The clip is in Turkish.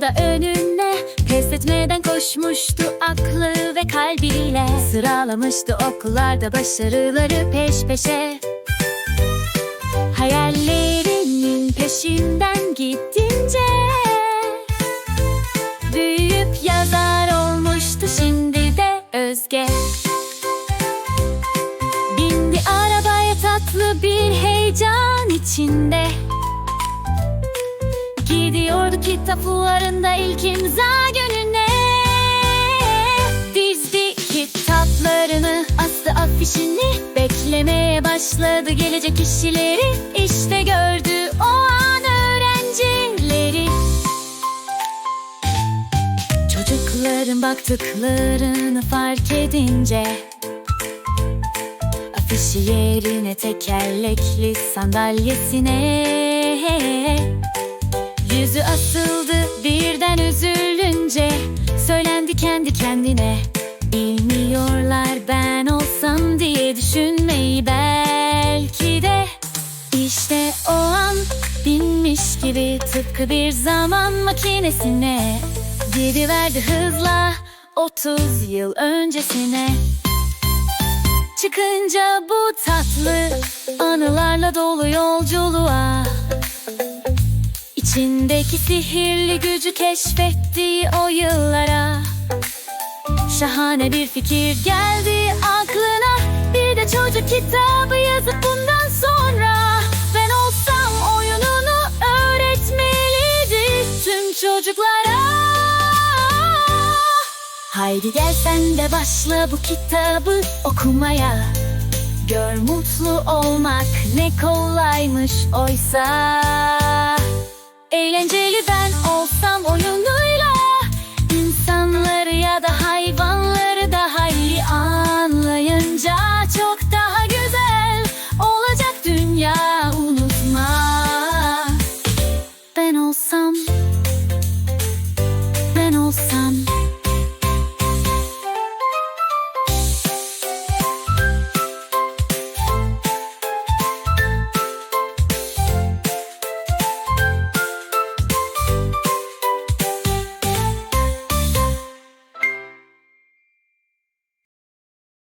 da önüne Pes etmeden koşmuştu aklı ve kalbiyle. Sıralamıştı okullarda başarıları peş peşe. Hayallerinin peşinden gittince Büyüyüp yazar olmuştu şimdi de Özge. Bindi arabaya tatlı bir heyecan içinde Gidiyordu kitap fuarında ilk imza gününe. Dizdi kitaplarını astı afişini Beklemeye başladı gelecek kişileri. İşte gördü o an öğrencileri. Çocukların baktıklarını fark edince Afişi yerine tekerlekli sandalyesine Yüzü asıldı birden üzülünce Söylendi kendi kendine. Bilmiyorlar ben olsam diye düşünmeyi belki de. İşte o an binmiş gibi tıpkı bir zaman makinesine. Gidiverdi hızla 30 yıl öncesine. Çıkınca bu tatlı anılarla dolu yolculuğa İçindeki sihirli gücü keşfettiği o yıllara. Şahane bir fikir geldi aklına. Bir de çocuk kitabı yazıp bundan sonra Ben olsam oyununu öğretmeliydi tüm çocuklara. Haydi gel sen de başla bu kitabı okumaya. Gör mutlu olmak ne kolaymış oysa Eğlenceli ben olsam oyunuyla insanları ya da hayvanları daha iyi anlayınca Çok daha güzel olacak dünya unutma. Ben olsam Ben olsam